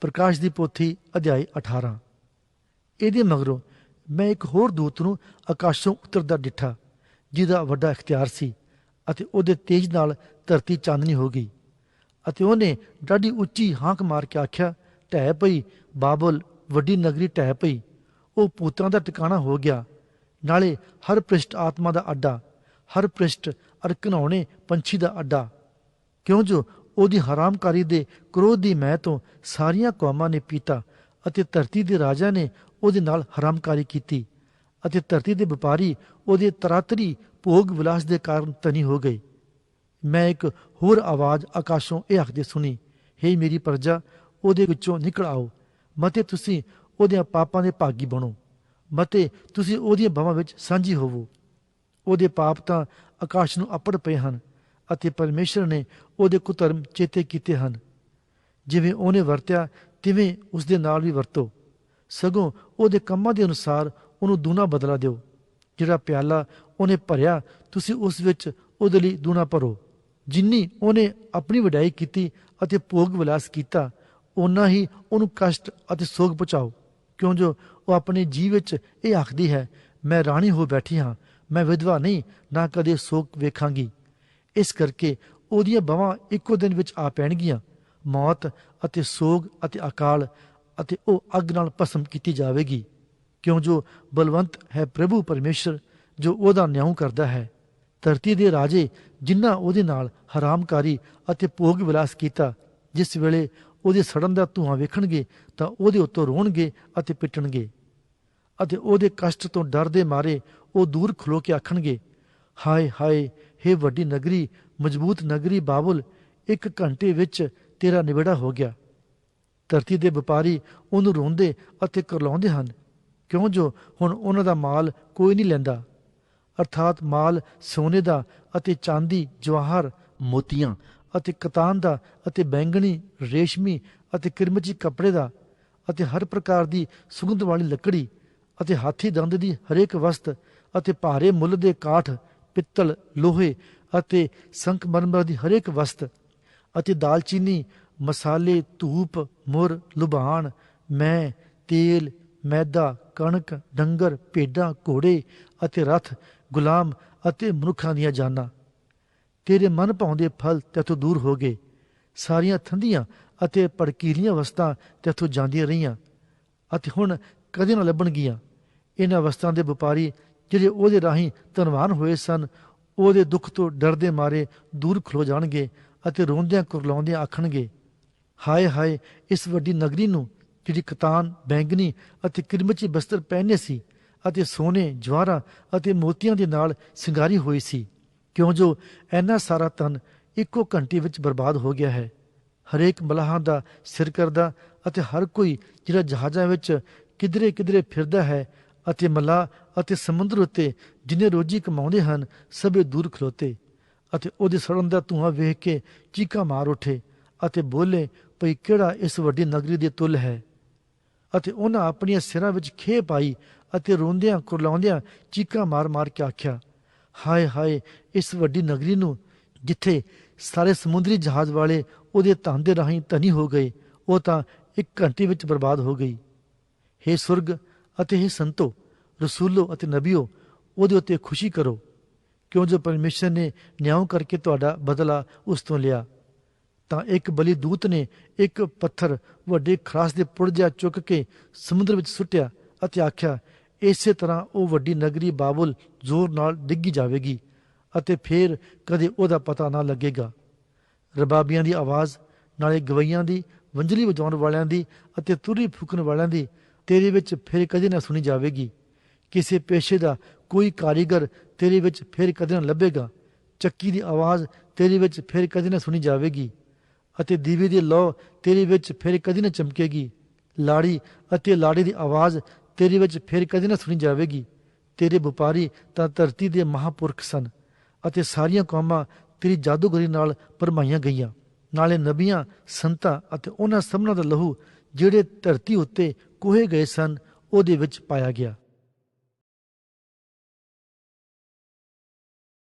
ਪ੍ਰਕਾਸ਼ ਦੀ ਪੋਥੀ, ਅਧਿਆਇ 18 ਇਹਦੇ ਮਗਰੋਂ ਮੈਂ ਇੱਕ ਹੋਰ ਦੂਤ ਨੂੰ ਆਕਾਸ਼ੋਂ ਉਤਰਦਾ ਡਿੱਠਾ, ਜਿਹਦਾ ਵੱਡਾ ਇਖਤਿਆਰ ਸੀ ਅਤੇ ਉਹਦੇ ਤੇਜ ਨਾਲ ਧਰਤੀ ਚਾਨਣੀ ਹੋ ਗਈ ਅਤੇ ਉਹਨੇ ਡਾਢੀ ਉੱਚੀ ਹਾਂਕ ਮਾਰ ਕੇ ਆਖਿਆ ਢਹਿ ਪਈ, ਬਾਬਲ, ਵੱਡੀ ਨਗਰੀ ਢਹਿ ਪਈ। ਉਹ ਪੂਤਾਂ ਦਾ ਟਿਕਾਣਾ ਹੋ ਗਿਆ। ਨਾਲੇ ਹਰ ਪ੍ਰਿਸ਼ਟ ਆਤਮਾ ਦਾ ਅੱਡਾ, ਹਰ ਭ੍ਰਿਸ਼ਟ ਅਰ ਘਿਨਾਉਣੇ ਪੰਛੀ ਦਾ ਅੱਡਾ। ਕਿਉਂ ਜੋ ਉਹਦੀ ਹਰਾਮਕਾਰੀ ਦੇ ਕ੍ਰੋਧ ਦੀ ਮੈਂ ਤੋਂ ਸਾਰੀਆਂ ਕੌਮਾਂ ਨੇ ਪੀਤਾ ਅਤੇ ਧਰਤੀ ਦੇ ਰਾਜਾ ਨੇ ਉਹਦੇ ਨਾਲ ਹਰਾਮਕਾਰੀ ਕੀਤੀ ਅਤੇ ਧਰਤੀ ਦੇ ਵਪਾਰੀ ਉਹਦੇ ਤਰਾਤਰੀ ਭੋਗ ਵਿਲਾਸ ਦੇ ਕਾਰਨ ਤਨੀ ਹੋ ਗਏ। ਮੈਂ ਇੱਕ ਹੋਰ ਆਵਾਜ਼ ਆਕਾਸ਼ੋਂ ਇਹ ਆਖਦੇ ਸੁਣੀ, ਹੇ ਮੇਰੀ ਪ੍ਰਜਾ, ਉਹਦੇ ਵਿੱਚੋਂ ਨਿਕਲ ਆਓ, ਮਤੇ ਤੁਸੀਂ ਉਹਦੇ ਪਾਪਾਂ ਦੇ ਭਾਗੀ ਬਣੋ, ਮਤੇ ਤੁਸੀਂ ਉਹਦੀਆਂ ਬਾਹਾਂ ਵਿੱਚ ਸਾਂਝੀ ਹੋਵੋ। ਉਹਦੇ ਪਾਪ ਤਾਂ ਆਕਾਸ਼ ਨੂੰ ਅਪੜ ਪਏ ਹਨ ਅਤੇ ਪਰਮੇਸ਼ਰ ਨੇ ਉਹਦੇ ਕੁਧਰਮ ਚੇਤੇ ਕੀਤੇ ਹਨ। ਜਿਵੇਂ ਉਹਨੇ ਵਰਤਿਆ, ਤਿਵੇਂ ਉਸ ਦੇ ਨਾਲ ਵੀ ਵਰਤੋ। ਸਗੋਂ ਉਹਦੇ ਕੰਮਾਂ ਦੇ ਅਨੁਸਾਰ ਉਹਨੂੰ ਦੂਣਾ ਬਦਲਾ ਦਿਓ। ਜਿਹੜਾ ਪਿਆਲਾ ਉਹਨੇ ਭਰਿਆ, ਤੁਸੀਂ ਉਸ ਵਿੱਚ ਉਹਦੇ ਲਈ ਦੂਣਾ ਭਰੋ। ਜਿੰਨੀ ਉਹਨੇ ਆਪਣੀ ਵਡਾਈ ਕੀਤੀ ਅਤੇ ਭੋਗ ਵਿਲਾਸ ਕੀਤਾ, ਓਨਾ ਹੀ ਉਹਨੂੰ ਕਸ਼ਟ ਅਤੇ ਸੋਗ ਪਹੁੰਚਾਓ। ਕਿਉਂ ਜੋ ਉਹ ਆਪਣੇ ਜੀਵ ਵਿੱਚ ਇਹ ਆਖਦੀ ਹੈ, ਮੈਂ ਰਾਣੀ ਹੋ ਬੈਠੀ ਹਾਂ, ਮੈਂ ਵਿਧਵਾ ਨਹੀਂ, ਨਾ ਕਦੇ ਸੋਗ ਵੇਖਾਂਗੀ। ਇਸ ਕਰਕੇ ਉਹਦੀਆਂ ਬਾਹਾਂ ਇੱਕੋ ਦਿਨ ਵਿੱਚ ਆ ਪੈਣਗੀਆਂ। ਮੌਤ ਅਤੇ ਸੋਗ ਅਤੇ ਅਕਾਲ ਅਤੇ ਉਹ ਅੱਗ ਨਾਲ ਭਸਮ ਕੀਤੀ ਜਾਵੇਗੀ। ਕਿਉਂ ਜੋ ਬਲਵੰਤ ਹੈ ਪ੍ਰਭੂ ਪਰਮੇਸ਼ਰ, ਜੋ ਉਹਦਾ ਨਿਆਂ ਕਰਦਾ ਹੈ। ਧਰਤੀ ਦੇ ਰਾਜੇ ਜਿਨ੍ਹਾਂ ਉਹਦੇ ਨਾਲ ਹਰਾਮਕਾਰੀ ਅਤੇ ਭੋਗ ਵਿਲਾਸ ਕੀਤਾ, ਜਿਸ ਵੇਲੇ ਉਹਦੇ ਸੜਨ ਦਾ ਧੂਆਂ ਵੇਖਣਗੇ ਤਾਂ ਉਹਦੇ ਉੱਤੋਂ ਰੋਣਗੇ ਅਤੇ ਪਿੱਟਣਗੇ। ਅਤੇ ਉਹਦੇ ਕਸ਼ਟ ਤੋਂ ਡਰਦੇ ਮਾਰੇ ਉਹ ਦੂਰ ਖਲੋ ਕੇ ਆਖਣਗੇ, ਹਾਏ ਹਾਏ हे ਵੱਡੀ ਨਗਰੀ, ਮਜ਼ਬੂਤ ਨਗਰੀ ਬਾਬਲ, ਇੱਕ ਘੰਟੇ ਵਿੱਚ ਤੇਰਾ ਨਿਬੜਾ ਹੋ ਗਿਆ। ਧਰਤੀ ਦੇ ਵਪਾਰੀ ਉਹਨੂੰ ਰੋਂਦੇ ਅਤੇ ਕਰਲਾਉਂਦੇ ਹਨ। ਕਿਉਂ ਜੋ ਹੁਣ ਉਹਨਾਂ ਦਾ ਮਾਲ ਕੋਈ ਨਹੀਂ ਲੈਂਦਾ? ਅਰਥਾਤ ਮਾਲ ਸੋਨੇ ਦਾ ਅਤੇ ਚਾਂਦੀ, ਜਵਾਹਰ, ਮੋਤੀਆਂ ਅਤੇ ਕਤਾਨ ਦਾ ਅਤੇ ਬੈਂਗਣੀ, ਰੇਸ਼ਮੀ ਅਤੇ ਕਿਰਮਚੀ ਕੱਪੜੇ ਦਾ ਅਤੇ ਹਰ ਪ੍ਰਕਾਰ ਦੀ ਸੁਗੰਧ ਵਾਲੀ ਲੱਕੜੀ ਅਤੇ ਹਾਥੀ ਦੰਦ ਦੀ ਹਰੇਕ ਵਸਤ ਅਤੇ ਭਾਰੇ ਮੁੱਲ ਦੇ ਕਾਠ ਪਿੱਤਲ, ਲੋਹੇ ਅਤੇ ਸੰਕਮਰਮਰ ਦੀ ਹਰੇਕ ਵਸਤ ਅਤੇ ਦਾਲਚੀਨੀ, ਮਸਾਲੇ, ਧੂਪ, ਮੁਰ, ਲੁਬਾਨ, ਮੈਂ, ਤੇਲ, ਮੈਦਾ, ਕਣਕ, ਡੰਗਰ, ਭੇਡਾਂ, ਘੋੜੇ ਅਤੇ ਰਥ, ਗੁਲਾਮ ਅਤੇ ਮਨੁੱਖਾਂ ਦੀਆਂ ਜਾਨਾਂ। ਤੇਰੇ ਮਨ ਭਾਉਂਦੇ ਫਲ ਤੇਥੋਂ ਦੂਰ ਹੋ ਗਏ। ਸਾਰੀਆਂ ਥੰਦੀਆਂ ਅਤੇ ਭੜਕੀਲੀਆਂ ਵਸਤਾਂ ਤੇਥੋਂ ਜਾਂਦੀਆਂ ਰਹੀਆਂ ਅਤੇ ਹੁਣ ਕਦੇ ਨਾ ਲੱਭਣਗੀਆਂ। ਇਹਨਾਂ ਵਸਤਾਂ ਦੇ ਵਪਾਰੀ ਜਿਹੜੇ ਉਹਦੇ ਰਾਹੀਂ ਧਨਵਾਨ ਹੋਏ ਸਨ, ਉਹਦੇ ਦੁੱਖ ਤੋਂ ਡਰਦੇ ਮਾਰੇ ਦੂਰ ਖਲੋ ਜਾਣਗੇ ਅਤੇ ਰੋਂਦਿਆਂ ਕੁਰਲਾਉਂਦਿਆਂ ਆਖਣਗੇ, ਹਾਏ ਹਾਏ, ਇਸ ਵੱਡੀ ਨਗਰੀ ਨੂੰ ਜਿਹੜੀ ਕਤਾਨ ਬੈਂਗਨੀ ਅਤੇ ਕਿਰਮਚੀ ਬਸਤਰ ਪਹਿਨੇ ਸੀ ਅਤੇ ਸੋਨੇ ਜਵਾਹਰਾਂ ਅਤੇ ਮੋਤੀਆਂ ਦੇ ਨਾਲ ਸਿੰਗਾਰੀ ਹੋਈ ਸੀ, ਕਿਉਂ ਜੋ ਐਨਾ ਸਾਰਾ ਤਨ ਇੱਕੋ ਘੰਟੇ ਵਿੱਚ ਬਰਬਾਦ ਹੋ ਗਿਆ ਹੈ? ਹਰੇਕ ਮਲਾਹਾਂ ਦਾ ਸਿਰ ਕਰਦਾ ਅਤੇ ਹਰ ਕੋਈ ਜਿਹੜਾ ਜਹਾਜ਼ਾਂ ਵਿੱਚ ਕਿਧਰੇ ਕਿਧਰੇ ਫਿਰਦਾ ਹੈ ਅਤੇ ਮਲਾ ਅਤੇ ਸਮੁੰਦਰ ਉੱਤੇ ਜਿਨੇ ਰੋਜੀ ਕਮਾਉਂਦੇ ਹਨ, ਸਭੇ ਦੂਰ ਖਲੋਤੇ ਅਤੇ ਉਹਦੇ ਸੜਨ ਦਾ ਧੂਆਂ ਵੇਖ ਕੇ ਚੀਕਾਂ ਮਾਰ ਉਠੇ ਅਤੇ ਬੋਲੇ, ਭਈ ਕਿਹੜਾ ਇਸ ਵੱਡੀ ਨਗਰੀ ਦੇ ਤੁਲ ਹੈ? ਅਤੇ ਉਹਨਾਂ ਆਪਣੀਆਂ ਸਿਰਾਂ ਵਿੱਚ ਖੇ ਪਾਈ ਅਤੇ ਰੋਂਦਿਆਂ ਕੁਰਲਾਉਂਦਿਆਂ ਚੀਕਾਂ ਮਾਰ-ਮਾਰ ਕੇ ਆਖਿਆ, ਹਾਏ ਹਾਏ, ਇਸ ਵੱਡੀ ਨਗਰੀ ਨੂੰ ਜਿੱਥੇ ਸਾਰੇ ਸਮੁੰਦਰੀ ਜਹਾਜ਼ ਵਾਲੇ ਉਹਦੇ ਧਨ ਰਾਹੀਂ ਧਨੀ ਹੋ ਗਏ, ਉਹ ਤਾਂ ਇੱਕ ਘੰਟੇ ਵਿੱਚ ਬਰਬਾਦ ਹੋ ਗਈ। हे ਸੁਰਗ ਅਤੇ हे ਸੰਤੋ ਰਸੂਲੋ ਅਤੇ ਨਬੀਓ, ਉਹਦੇ ਉੱਤੇ ਖੁਸ਼ੀ ਕਰੋ, ਕਿਉਂ ਜੋ ਪਰਮੇਸ਼ਰ ਨੇ ਨਿਆਂ ਕਰਕੇ ਤੁਹਾਡਾ ਬਦਲਾ ਉਸ ਤੋਂ ਲਿਆ। ਤਾਂ ਇੱਕ ਬਲੀ ਦੂਤ ਨੇ ਇੱਕ ਪੱਥਰ ਵੱਡੇ ਖਰਾਸ ਦੇ ਪੁਰਜਾ ਚੁੱਕ ਕੇ ਸਮੁੰਦਰ ਵਿੱਚ ਸੁੱਟਿਆ ਅਤੇ ਆਖਿਆ, ਇਸੇ ਤਰ੍ਹਾਂ ਉਹ ਵੱਡੀ ਨਗਰੀ ਬਾਬੁਲ ਜ਼ੋਰ ਨਾਲ ਡਿੱਗੀ ਜਾਵੇਗੀ ਅਤੇ ਫਿਰ ਕਦੇ ਉਹਦਾ ਪਤਾ ਨਾ ਲੱਗੇਗਾ। ਰਬਾਬੀਆਂ ਦੀ ਆਵਾਜ਼, ਨਾਲੇ ਗਵਈਆਂ ਦੀ ਵੰਜਲੀ ਵਜਾਉਣ ਵਾਲਿਆਂ ਦੀ ਅਤੇ ਤੁਰੀ ਫੂਕਣ ਵਾਲਿਆਂ ਦੀ, ਤੇਰੇ ਵਿੱਚ ਫਿਰ ਕਦੇ ਨਾ ਸੁਣੀ ਜਾਵੇਗੀ। ਕਿਸੇ ਪੇਸ਼ੇ ਦਾ ਕੋਈ ਕਾਰੀਗਰ ਤੇਰੇ ਵਿੱਚ ਫਿਰ ਕਦੇ ਨਾ ਲੱਭੇਗਾ। ਚੱਕੀ ਦੀ ਆਵਾਜ਼ ਤੇਰੇ ਵਿੱਚ ਫਿਰ ਕਦੇ ਨਾ ਸੁਣੀ ਜਾਵੇਗੀ ਅਤੇ ਦੀਵੇ ਦੀ ਲੋ ਤੇਰੇ ਵਿੱਚ ਫਿਰ ਕਦੇ ਨਾ ਚਮਕੇਗੀ। ਲਾੜੀ ਅਤੇ ਲਾੜੀ ਦੀ ਆਵਾਜ਼ ਤੇਰੇ ਵਿੱਚ ਫਿਰ ਕਦੇ ਨਾ ਸੁਣੀ ਜਾਵੇਗੀ। ਤੇਰੇ ਵਪਾਰੀ ਤਾਂ ਧਰਤੀ ਦੇ ਮਹਾਪੁਰਖ ਸਨ ਅਤੇ ਸਾਰੀਆਂ ਕੌਮਾਂ ਤੇਰੀ ਜਾਦੂਗਰੀ ਨਾਲ ਪਰਮਾਈਆਂ ਗਈਆਂ। ਨਾਲੇ ਨਬੀਆਂ, ਸੰਤਾਂ ਅਤੇ ਉਹਨਾਂ ਸਭਨਾਂ ਦਾ ਲਹੂ ਜਿਹੜੇ ਧਰਤੀ ਉੱਤੇ ਕੋਹੇ ਗਏ ਸਨ, ਉਹਦੇ ਵਿੱਚ ਪਾਇਆ ਗਿਆ।